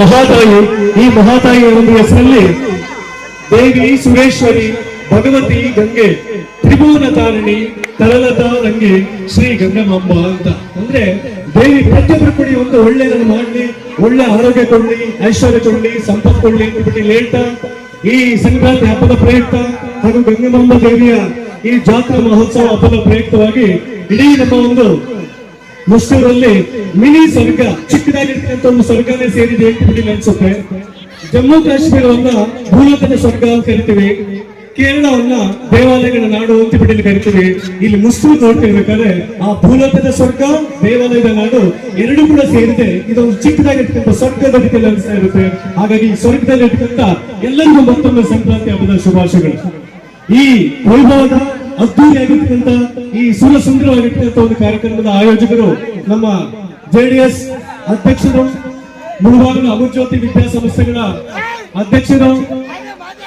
ಮಹಾತಾಯಿ, ಈ ಮಹಾತಾಯಿಯ ಒಂದು ಹೆಸರಲ್ಲಿ ದೇವಿ ಸುರೇಶ್ವರಿ, ಭಗವತಿ ಗಂಗೆ, ತ್ರಿಭುವನ ತಾರಿಣಿ, ತರಲತಾ ರಂಗೆ ಶ್ರೀ ಗಂಗಮಾಂಬ ಅಂತ. ಅಂದ್ರೆ ದೇವಿ ಪ್ರತಿಯೊಬ್ಬರು ಕೂಡಿ ಒಂದು ಒಳ್ಳೆಯದನ್ನು ಮಾಡಲಿ, ಒಳ್ಳೆ ಆರೋಗ್ಯ ಕೊಡ್ಲಿ, ಐಶ್ವರ್ಯ ಕೊಡ್ಲಿ, ಸಂಪತ್ತು ಕೊಡ್ಲಿ ಅಂತ ಹೇಳ್ತಾ, ಈ ಸಂಕ್ರಾಂತಿ ಹಬ್ಬದ ಪ್ರಯುಕ್ತ ಹಾಗೂ ಗಂಗಮಾಂಬ ದೇವಿಯ ಈ ಜಾತ್ರಾ ಮಹೋತ್ಸವ ಹಬ್ಬದ ಪ್ರಯುಕ್ತವಾಗಿ ಇಡೀ ನಮ್ಮ ಒಂದು ಮುಸ್ಲಿಮರಲ್ಲಿ ಮಿನಿ ಸ್ವರ್ಗ, ಚಿಕ್ಕದಾಗಿರ್ತಕ್ಕಂಥ ಒಂದು ಸ್ವರ್ಗನೇ ಸೇರಿದೆ ಅಂತ ಬಿಡಿ ಅನ್ಸುತ್ತೆ. ಜಮ್ಮು ಕಾಶ್ಮೀರವನ್ನ ಭೂಲೋಕದ ಸ್ವರ್ಗ ಅಂತ ಕರಿತೀವಿ. ಕೇರಳವನ್ನ ದೇವಾಲಯಗಳ ನಾಡು ಅಂತ ಬಿಡಿ ಇಲ್ಲಿ ಕರಿತೀವಿ. ಇಲ್ಲಿ ಮುಸ್ಲಿಂ ನೋಡ್ತಿರ್ಬೇಕಾದ್ರೆ ಆ ಭೂಲೋಕದ ಸ್ವರ್ಗ, ದೇವಾಲಯದ ನಾಡು ಎರಡು ಕೂಡ ಸೇರಿದೆ. ಇದೊಂದು ಚಿಕ್ಕದಾಗಿರ್ತಕ್ಕಂಥ ಸ್ವರ್ಗದ ರೀತಿಯಲ್ಲಿ ಅನಿಸ್ತಾ ಇರುತ್ತೆ. ಹಾಗಾಗಿ ಸ್ವರ್ಗದಲ್ಲಿ ಇರ್ತಕ್ಕಂಥ ಎಲ್ಲರಿಗೂ ಮತ್ತೊಮ್ಮೆ ಸಂಕ್ರಾಂತಿ ಹಬ್ಬದ ಶುಭಾಶಯಗಳು. ಈ ವೈಭವದ ಅದ್ದೂರಿಯಾಗಿರ್ತಕ್ಕಂಥ ಈ ಸುರ ಸುಂದರವಾಗಿರ್ತಕ್ಕಂಥ ಒಂದು ಕಾರ್ಯಕ್ರಮದ ಆಯೋಜಕರು ನಮ್ಮ ಜೆಡಿಎಸ್ ಅಧ್ಯಕ್ಷರು, ಮುಳುಬಾಗಿಲು ಅಮುಜ್ಯೋತಿ ವಿದ್ಯಾಸಂಸ್ಥೆಗಳ ಅಧ್ಯಕ್ಷರು,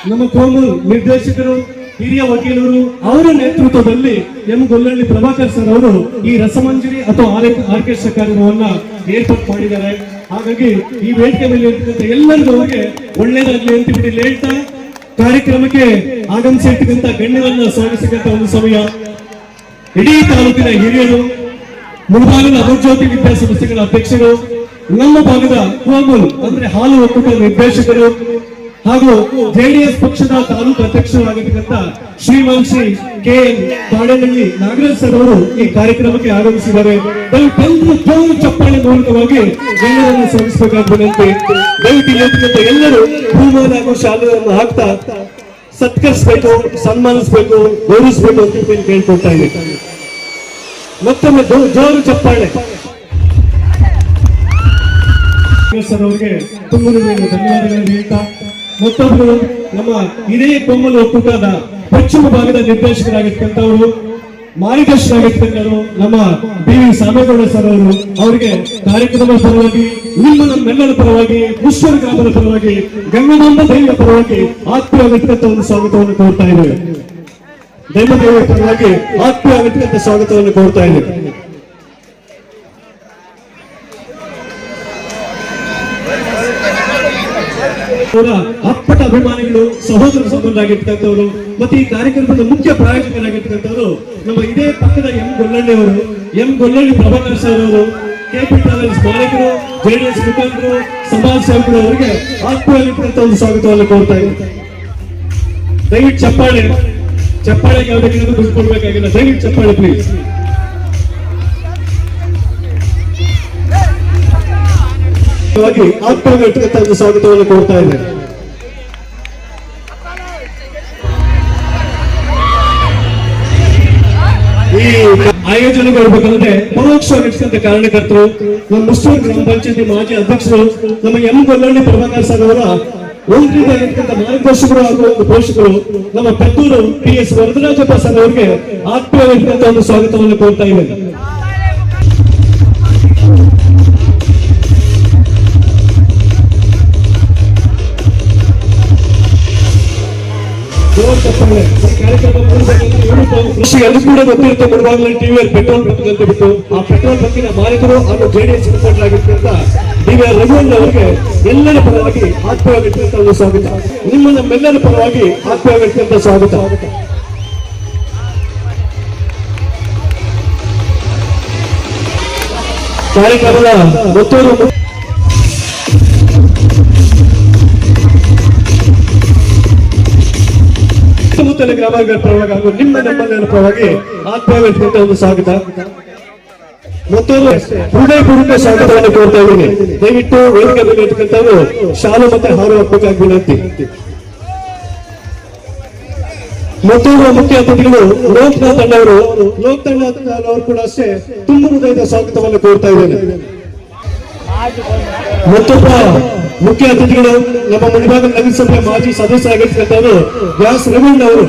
ನಮ್ಮ ಕೋಮು ನಿರ್ದೇಶಕರು, ಹಿರಿಯ ವಕೀಲರು, ಅವರ ನೇತೃತ್ವದಲ್ಲಿ ಎಂ ಗೊಲ್ಲಳ್ಳಿ ಪ್ರಭಾಕರ್ ಸರ್ ಅವರು ಈ ರಸಮಂಜರಿ ಅಥವಾ ಆರ್- ಆರ್ಕೆಸ್ಟ್ರಾ ಕಾರ್ಯಕ್ರಮವನ್ನ ಏರ್ಪಾಟ್ ಮಾಡಿದ್ದಾರೆ. ಹಾಗಾಗಿ ಈ ವೇದಿಕೆ ಮೇಲೆ ಇರ್ತಕ್ಕಂಥ ಎಲ್ಲರಿಗೂ ಅವರಿಗೆ ಒಳ್ಳೆಯದಾಗಲಿ ಅಂತ ಇಲ್ಲಿ ಹೇಳ್ತಾ ಕಾರ್ಯಕ್ರಮಕ್ಕೆ ಆಗಮಿಸಿರ್ತಕ್ಕಂಥ ಗಣ್ಯರನ್ನ ಸ್ವಾಗತಿಸಿದಂತ ಒಂದು ಸಮಯ. ಇಡೀ ತಾಲೂಕಿನ ಹಿರಿಯರು ಮುಳಬಾಗಿಲ ಅಭಿಜ್ಯೋತಿ ವಿದ್ಯಾಸಂಸ್ಥೆಗಳ ಅಧ್ಯಕ್ಷರು, ನಮ್ಮ ಭಾಗದ ಕೋಮಲ್ ಅಂದ್ರೆ ಹಾಲು ಒಕ್ಕೂಟ ನಿರ್ದೇಶಕರು ಹಾಗೂ ಜೆಡಿಎಸ್ ಪಕ್ಷದ ತಾಲೂಕು ಅಧ್ಯಕ್ಷರಾಗಿರ್ತಕ್ಕಂಥ Shri K N Balehalli Nagaraj sir ಅವರು ಈ ಕಾರ್ಯಕ್ರಮಕ್ಕೆ ಆಗಮಿಸಿದ್ದಾರೆ. ದಯವಿಟ್ಟು ಜೋರು ಚಪ್ಪಾಳೆ ಮೂಲಕವಾಗಿ ಎಲ್ಲರನ್ನು ವಿನಂತಿ ದಯವಿಟ್ಟು ಎಲ್ಲರೂ ಭೂಮಾನ ಹಾಗೂ ಶಾಲೆಯನ್ನು ಹಾಕ್ತಾ ಸತ್ಕರಿಸಬೇಕು, ಸನ್ಮಾನಿಸಬೇಕು, ಗೌರವಿಸಬೇಕು ಅಂತ ಕೇಳ್ಕೊಳ್ತಾ ಇದ್ದೀನಿ. ಮತ್ತೊಮ್ಮೆ ಜೋರು ಚಪ್ಪಾಳೆ. ಸರ್ ಅವರಿಗೆ ತುಂಬ ಧನ್ಯವಾದಗಳನ್ನು ಹೇಳ್ತಾ ಮತ್ತೊಬ್ಬರು ನಮ್ಮ ಇದೇ ಬೊಮ್ಮಲು ಒಕ್ಕೂಟದ ಪಶ್ಚಿಮ ಭಾಗದ ನಿರ್ದೇಶಕರಾಗಿರ್ತಕ್ಕಂಥವರು, ಮಾರ್ಗದರ್ಶಕರಾಗಿರ್ತಕ್ಕಂಥವರು, ನಮ್ಮ ಬಿ ವಿ ಸಾಮೇಗೌಡ ಸರ್ ಅವರು, ಅವರಿಗೆ ಕಾರ್ಯಕ್ರಮದ ಪರವಾಗಿ, ನಿಮ್ಮ ನಮ್ಮೆಲ್ಲರ ಪರವಾಗಿ ಮುಷ್ಕರ ಗ್ರಾಮದ ಪರವಾಗಿ, ಗಂಗಮಾಂಬ ದೇವಿಯ ಪರವಾಗಿ ಆತ್ಮೀಯವಾಗಿರ್ತಕ್ಕಂಥ ಒಂದು ಸ್ವಾಗತವನ್ನು ಕೋರ್ತಾ ಇದ್ದೇವೆ. ದೇವರ ಪರವಾಗಿ ಆತ್ಮೀಯವಾಗಿರ್ತಕ್ಕಂಥ ಸ್ವಾಗತವನ್ನು ಕೋರ್ತಾ ಇದ್ದೇವೆ. ಅವರ ಅಪ್ಪಟ ಅಭಿಮಾನಿಗಳು, ಸಹೋದರ ಸಂಬಂಧರಾಗಿರ್ತಕ್ಕಂಥವ್ರು ಮತ್ತೆ ಈ ಕಾರ್ಯಕ್ರಮದ ಮುಖ್ಯ ಪ್ರಾಯೋಜಕರಾಗಿರ್ತಕ್ಕಂಥವರು, ನಮ್ಮ ಇದೇ ಪಕ್ಕದ ಎಂ ಗೊಲ್ಲಳ್ಳಿ ಅವರು, ಎಂ ಗೊಲ್ಲಳ್ಳಿ ಪ್ರಭಾಕರ್ ಸರ್ ಅವರು, ಕೆಪಿ ಟ್ರಾವೆಲ್ಸ್ ಮಾಲೀಕರು, ಜೆಡಿಎಸ್ ಮುಖಂಡರು, ಸಮಾಜ ಸೇವಕರು ಅವರಿಗೆ ಆತ್ಮೀಯವಾಗಿರ್ತಕ್ಕಂಥ ಒಂದು ಸ್ವಾಗತವನ್ನು ಕೋರ್ತಾ ಇದ್ದಾರೆ ದಯವಿಟ್ಟು ಚಪ್ಪಾಳೆ, ಚಪ್ಪಾಳೆಗೆ ಯಾವುದೇ ದುಡ್ಡು ಕೊಡ್ಬೇಕಾಗಿಲ್ಲ ದಯವಿಟ್ಟು ಚಪ್ಪಾಳೆ ಪ್ಲೀಸ್ ಆತ್ಮವಾಗಿರ್ತಕ್ಕಂಥ ಒಂದು ಸ್ವಾಗತವನ್ನು ಕೋರ್ತಾ ಇದ್ದೇನೆ. ಈ ಆಯೋಜನೆಗೊಳ್ಬೇಕಂದ್ರೆ ಪರೋಕ್ಷವಾಗಿರ್ತಕ್ಕಂಥ ಕಾರಣಕರ್ತರು ನಮ್ಮ ಮುಸ್ಲಿಂ ಗ್ರಾಮ ಪಂಚಾಯತಿ ಮಾಜಿ ಅಧ್ಯಕ್ಷರು, ನಮ್ಮ ಎಂ ಗೊಲ್ಲಳ್ಳಿ ಪ್ರಭಾಕರ್ ಸರ್ ಅವರ ಒಂದ್ರಿರ್ತಕ್ಕಂಥ ಮಾರ್ಗದರ್ಶಕರು ಹಾಗೂ ಒಂದು ಪೋಷಕರು ನಮ್ಮ Peddur P S Varadarajappa sir ಅವರಿಗೆ ಆತ್ಮೀಯವಾಗಿರ್ತಕ್ಕಂಥ ಒಂದು ಸ್ವಾಗತವನ್ನು ಕೋರ್ತಾ ಇದ್ದಾರೆ ಜೋರ್ ಈ ಕಾರ್ಯಕ್ರಮ ಮುಗಿಸ್ಬೇಕಂದ್ರೆ ಕೃಷಿ ಎಲ್ಲೂ ಕೂಡ ಗೊತ್ತಿರುತ್ತೆ ಮುಳುಬಾಗಿಲು ಟಿವಿಯಲ್ಲಿ ಪೆಟ್ರೋಲ್ ಬಂಕ್ ಅಂತ ಬಿಟ್ಟು ಆ ಪೆಟ್ರೋಲ್ ಬಂಕಿನ ಮಾಲೀಕರು ಹಾಗೂ ಜೆಡಿಎಸ್ ಮುಖಂಡರಾಗಿರ್ತಕ್ಕಂಥ ಡಿ ವಿ ಆರ್ ರಘುವನ್ ಅವರಿಗೆ ಎಲ್ಲರ ಪರವಾಗಿ ಆತ್ಮೀಯವಾಗಿರ್ತಕ್ಕಂಥ ಒಂದು ಸ್ವಾಗತ. ನಿಮ್ಮ ನಮ್ಮೆಲ್ಲರ ಪರವಾಗಿ ಆತ್ಮೀಯವಾಗಿರ್ತಕ್ಕಂಥ ಸ್ವಾಗತ. ಕಾರ್ಯಕ್ರಮದ ಮತ್ತೊಂದು ಸುತ್ತಮುತ್ತಲ ಗ್ರಾಮಗಳ ಪರವಾಗಿ ಹಾಗೂ ನಿಮ್ಮ ನಮ್ಮೆಲ್ಲರ ಪರವಾಗಿ ಆತ್ಮೀಯವಾಗಿರ್ತಕ್ಕಂಥ ಒಂದು ಸ್ವಾಗತ. ಮತ್ತೊಂದು ಹೃದಯಪೂರ್ವಕ ಸ್ವಾಗತವನ್ನು ಕೋರ್ತಾ ಇದ್ದೀನಿ. ದಯವಿಟ್ಟು ವೇದಿಕೆ ಮೇಲೆ ಇರ್ತಕ್ಕಂಥವ್ರು ಶಾಲು ಮತ್ತೆ ಹಾರು ಹಾಕಬೇಕಾಗಿ ವಿನಂತಿ. ಮತ್ತೊಬ್ಬ ಮುಖ್ಯ ಅತಿಥಿಗಳು ಲೋಕನಾಥ್ ಅಣ್ಣವರು ಲೋಕನಾಥ್ ಅವರು ಕೂಡ ಅಷ್ಟೇ ತುಂಬ ಹೃದಯದ ಸ್ವಾಗತವನ್ನು ಕೋರ್ತಾ ಇದ್ದೇನೆ. ಮತ್ತೊಬ್ಬ ಮುಖ್ಯ ಅತಿಥಿಗಳು ನಮ್ಮ ಮುನಿಭಾಗ ನಗರಸಭೆ ಮಾಜಿ ಸದಸ್ಯರಾಗಿರ್ತಕ್ಕಂಥವರು ವ್ಯಾಸ್ ರವೀಂದ್ರ ಅವರು.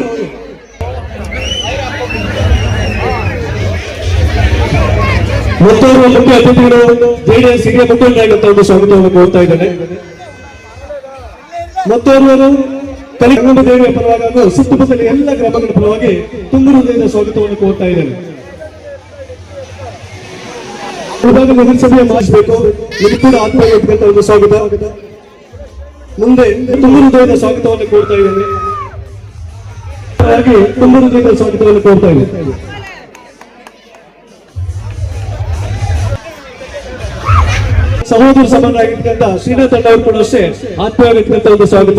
ಮತ್ತೋರ್ವ ಮುಖ್ಯ ಅತಿಥಿಗಳು ಜೆಡಿಎಸ್ ಹಿರಿಯ ಮುಖಂಡರಾಗಿರುವಂತ ಒಂದು ಸ್ವಾಗತವನ್ನು ಕೋರ್ತಾ ಇದ್ದಾರೆ ಮತ್ತೋರ್ವರು ಕಲಿಕಂಡ ದೇವಿಯ ಪರವಾಗಿ ಹಾಗೂ ಸುತ್ತಮುತ್ತಲ ಎಲ್ಲ ಗ್ರಾಮಗಳ ಪರವಾಗಿ ತುಂಬ ಹೃದಯದ ಸ್ವಾಗತವನ್ನು ಕೋರ್ತಾ ಇದ್ದಾರೆ ವಿಭಾಗ ನಗರಸಭೆಯ ಮಾಡಿಸಬೇಕು. ಇದು ಕೂಡ ಆತ್ಮೀಯ ಒಂದು ಸ್ವಾಗತ ಮುಂದೆ ತುಂಬ ಹೃದಯದ ಸ್ವಾಗತವನ್ನು ಕೋರ್ತಾ ಇದ್ದೇನೆ. ಹಾಗೆ ತುಂಬ ಹೃದಯದ ಸ್ವಾಗತವನ್ನು ಕೋರ್ತಾ ಇದ್ದೇನೆ. ಸಹೋದರ ಸಮಾನರಾಗಿರ್ತಕ್ಕಂಥ ಶ್ರೀನಾಥ್ ಅಣ್ಣ ಅವರು ಕೂಡ ಅಷ್ಟೇ ಆತ್ಮೀಯವಾಗಿರ್ತಕ್ಕಂಥ ಒಂದು ಸ್ವಾಗತ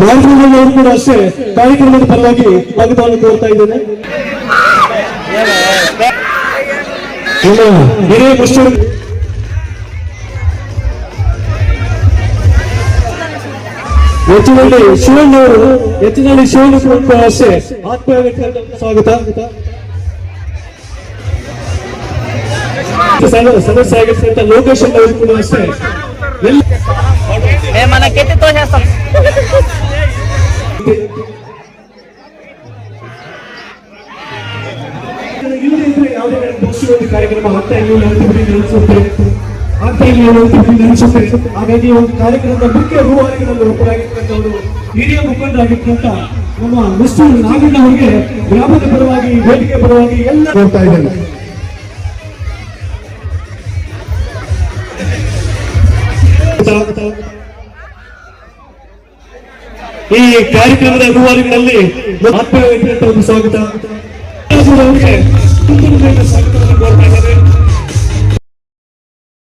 ಮಾಧ್ಯಮದವರು ಕೂಡ ಅಷ್ಟೇ ಕಾರ್ಯಕ್ರಮದ ಪರವಾಗಿ ಭಾಗವನ್ನು ಕೋರ್ತಾ ಇದ್ದೇನೆ. ಹಿರಿಯ ಮುಷ್ಟಿರು ಹೆಚ್ಚಿನಲ್ಲಿ ಶಿವಣ್ಣ ಅವರು, ಹೆಚ್ಚಿನಲ್ಲಿ ಶಿವಣ್ಣ ಕೂಡ ಅಷ್ಟೇ ಆತ್ಮೀಯ ಸ್ವಾಗತ. ಸದಸ್ಯ ಆಗಿರ್ತಕ್ಕಂಥ ಲೋಕೇಶ್ ಅವರು ಕೂಡ ಅಷ್ಟೇ. ನೇಮನ ಕೆಟ್ಟ ತೋರಿಸ್ತಾನೆ ಇಲ್ಲದೆ ಇದ್ರೆ ಯಾವುದೇ ಬಹುಶಃ ಒಂದು ಕಾರ್ಯಕ್ರಮ ಆಗ್ತಾ ಇಲ್ಲ ಅಂತ ಹೇಳಿ ಅನಿಸುತ್ತೆ ಆಗ್ತಾ ಇಲ್ಲ ಅಂತ ಅನಿಸುತ್ತೆ ಹಾಗಾಗಿ ಒಂದು ಕಾರ್ಯಕ್ರಮದ ಮುಖ್ಯ ರೂವಾರಿಗಳಲ್ಲಿ ಒಬ್ಬರಾಗಿರ್ತಕ್ಕಂಥವರು ಹಿರಿಯ ಮುಖಂಡರಾಗಿರ್ತಕ್ಕಂಥ ನಮ್ಮ ಮಿಸ್ಟರ್ ನಾಗಣ್ಣ ಅವರಿಗೆ ಗ್ರಾಮದ ಪರವಾಗಿ ವೇದಿಕೆ ಪರವಾಗಿ ಎಲ್ಲ ಕೊಡ್ತಾ ಇದ್ದೇನೆ. ಈ ಕಾರ್ಯಕ್ರಮದ ರೂವಾರಿಗಳಲ್ಲಿ ಆತ್ಮೀಯವಾಗಿರ್ತಕ್ಕಂಥ ಒಂದು ಸ್ವಾಗತ. ಅವರಿಗೆ ತುಂಬ